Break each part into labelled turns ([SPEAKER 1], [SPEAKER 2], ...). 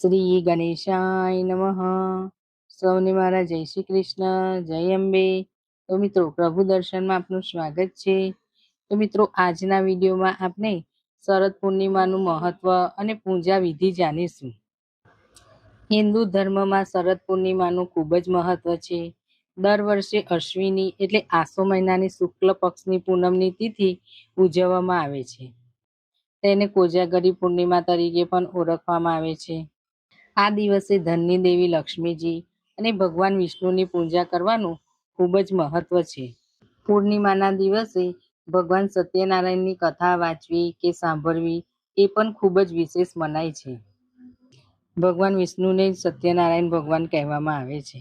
[SPEAKER 1] શ્રી ગણેશાય નમઃ. સૌને મારા જય શ્રી કૃષ્ણ, જય અંબે. તો મિત્રો, પ્રભુ દર્શનમાં આપનું સ્વાગત છે. તો મિત્રો, આજના વિડીયોમાં આપણે શરદ પૂર્ણિમાનું મહત્વ અને પૂજા વિધિ જાણીશું. હિન્દુ ધર્મમાં શરદ પૂર્ણિમાનું ખૂબ જ મહત્વ છે. દર વર્ષે અશ્વિની એટલે આસો મહિનાની શુક્લ પક્ષની પૂનમની તિથિ ઉજવવામાં આવે છે. તેને કોજાગરી પૂર્ણિમા તરીકે પણ ઓળખવામાં આવે છે. આ દિવસે ધનની દેવી લક્ષ્મીજી અને ભગવાન વિષ્ણુની પૂજા કરવાનું ખૂબ જ મહત્વ છે. પૂર્ણિમાના દિવસે ભગવાન સત્યનારાયણની કથા વાંચવી કે સાંભળવી એ પણ ખૂબ જ વિશેષ મનાય છે. ભગવાન વિષ્ણુને સત્યનારાયણ ભગવાન કહેવામાં આવે છે.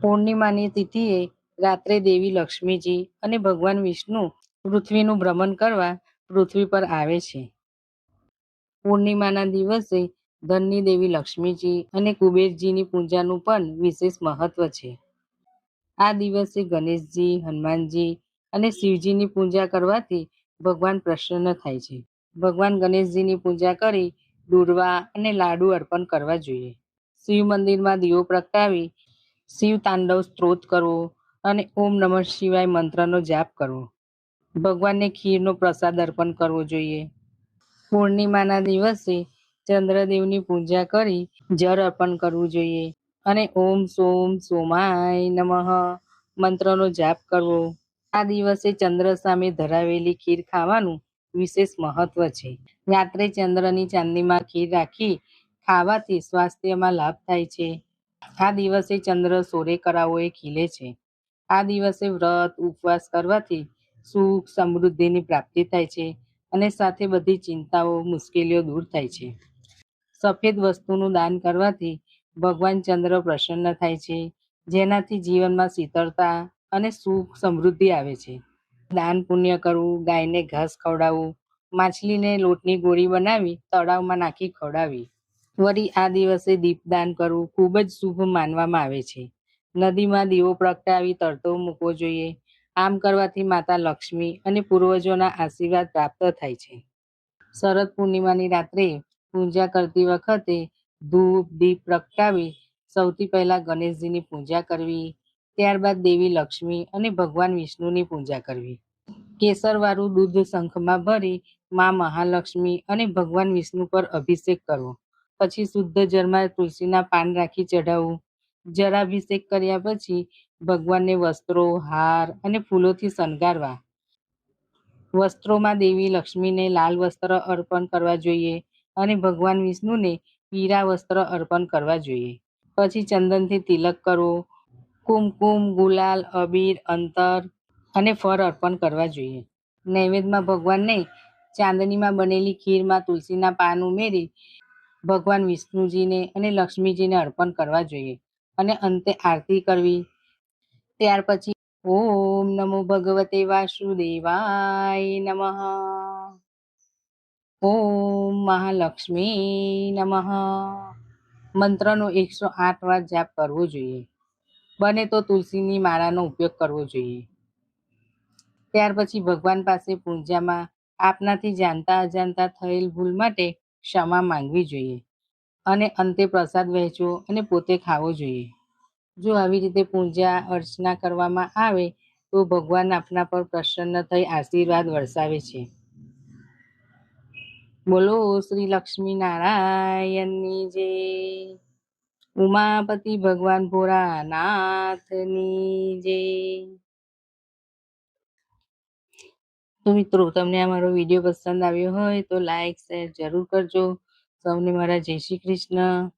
[SPEAKER 1] પૂર્ણિમાની તિથિએ રાત્રે દેવી લક્ષ્મીજી અને ભગવાન વિષ્ણુ પૃથ્વીનું ભ્રમણ કરવા પૃથ્વી પર આવે છે. પૂર્ણિમાના દિવસે ધનની દેવી લક્ષ્મીજી અને કુબેરજીની પૂજાનું પણ વિશેષ મહત્વ છે. આ દિવસે ગણેશજી, હનુમાનજી અને શિવજીની પૂજા કરવાથી ભગવાન પ્રસન્ન થાય છે. ભગવાન ગણેશજીની પૂજા કરી દુર્વા અને લાડુ અર્પણ કરવા જોઈએ. શિવ મંદિરમાં દીવો પ્રગટાવી શિવ તાંડવ સ્ત્રોત કરવો અને ઓમ નમઃ શિવાય મંત્રનો જાપ કરવો. ભગવાનને ખીરનો પ્રસાદ અર્પણ કરવો જોઈએ. પૂર્ણિમાના દિવસે ચંદ્રદેવની પૂજા કરી જળ અર્પણ કરવું જોઈએ. અને ઓમ સોમ સોમાય નમઃ મંત્રનો જાપ કરવો. આ દિવસે ચંદ્ર સામે ધરાવેલી ખીર ખાવાનું વિશેષ મહત્વ છે. રાત્રે ચંદ્રની ચાંદીમાં ખીર રાખી ખાવાથી સ્વાસ્થ્યમાં લાભ થાય છે. આ દિવસે ચંદ્ર સોરે કરાઓએ ખીલે છે. આ દિવસે વ્રત, ઉપવાસ કરવાથી સુખ, સમૃદ્ધિની પ્રાપ્તિ થાય છે અને સાથે બધી ચિંતાઓ, મુશ્કેલીઓ દૂર થાય છે. સફેદ વસ્તુનું દાન કરવાથી ભગવાન ચંદ્ર પ્રસન્ન થાય છે, જેનાથી જીવનમાં શીતળતા અને સુખ સમૃદ્ધિ આવે છે. દાન પુણ્ય કરવું, ગાયને ઘાસ ખવડાવવું, માછલીને લોટની ગોળી બનાવી, તળાવમાં નાખી ખવડાવી. વળી આ દિવસે દીપદાન કરવું ખૂબ જ શુભ માનવામાં આવે છે. નદીમાં દીવો પ્રગટાવી તરતો મૂકવો જોઈએ. આમ કરવાથી માતા લક્ષ્મી અને પૂર્વજોના આશીર્વાદ પ્રાપ્ત થાય છે. શરદ પૂર્ણિમાની રાત્રે પૂજા કરતી વખતે ધૂપ, દીપ પ્રગટાવી સૌથી પહેલા ગણેશજીની પૂજા કરવી, ત્યારબાદ દેવી લક્ષ્મી અને ભગવાન વિષ્ણુની પૂજા કરવી. કેસરવાળું દૂધ શંખમાં ભરી મા મહાલક્ષ્મી અને ભગવાન વિષ્ણુ પર અભિષેક કરવો. પછી શુદ્ધ જળમાં તુલસીના પાન રાખી ચઢાવવું. જળાભિષેક કર્યા પછી ભગવાનને વસ્ત્રો, હાર અને ફૂલોથી શણગારવા. વસ્ત્રોમાં દેવી લક્ષ્મીને લાલ વસ્ત્ર અર્પણ કરવા જોઈએ. અને ભગવાન વિષ્ણુને પીળા વસ્ત્ર અર્પણ કરવા જોઈએ. પછી ચંદનથી તિલક કરવો કુમકુમ, ગુલાલ, અબીર, અંતર અને ફળ અર્પણ કરવા જોઈએ. નૈવેદ્યમાં ભગવાનને ચાંદનીમાં બનેલી ખીરમાં તુલસીના પાન ઉમેરી ભગવાન વિષ્ણુજીને અને લક્ષ્મીજીને અર્પણ કરવા જોઈએ અને અંતે આરતી કરવી. ત્યાર પછી ઓમ નમો ભગવતે વાસુદેવાય નમઃ. ઓમ મહાલક્ષ્મી નમઃ. મંત્રનો એકસો આઠ વાર જાપ કરવો જોઈએ. બને તો તુલસીની માળાનો ઉપયોગ કરવો જોઈએ. ત્યાર પછી ભગવાન પાસે પૂજામાં આપનાથી જાણતા અજાણતા થયેલ ભૂલ માટે ક્ષમા માંગવી જોઈએ અને અંતે પ્રસાદ વહેંચવો અને પોતે ખાવો જોઈએ. જો આવી રીતે પૂજા અર્ચના કરવામાં આવે તો ભગવાન આપના પર પ્રસન્ન થઈ આશીર્વાદ વરસાવે છે. બોલો, શ્રી લક્ષ્મી નારાયણની જય. ઉમાપતિ ભગવાન ભોળાનાથની જય. તો મિત્રો, તમને આ મારો વીડિયો પસંદ આવ્યો હોય તો લાઈક, શેર જરૂર કરજો. સૌને મારા જય શ્રી કૃષ્ણ.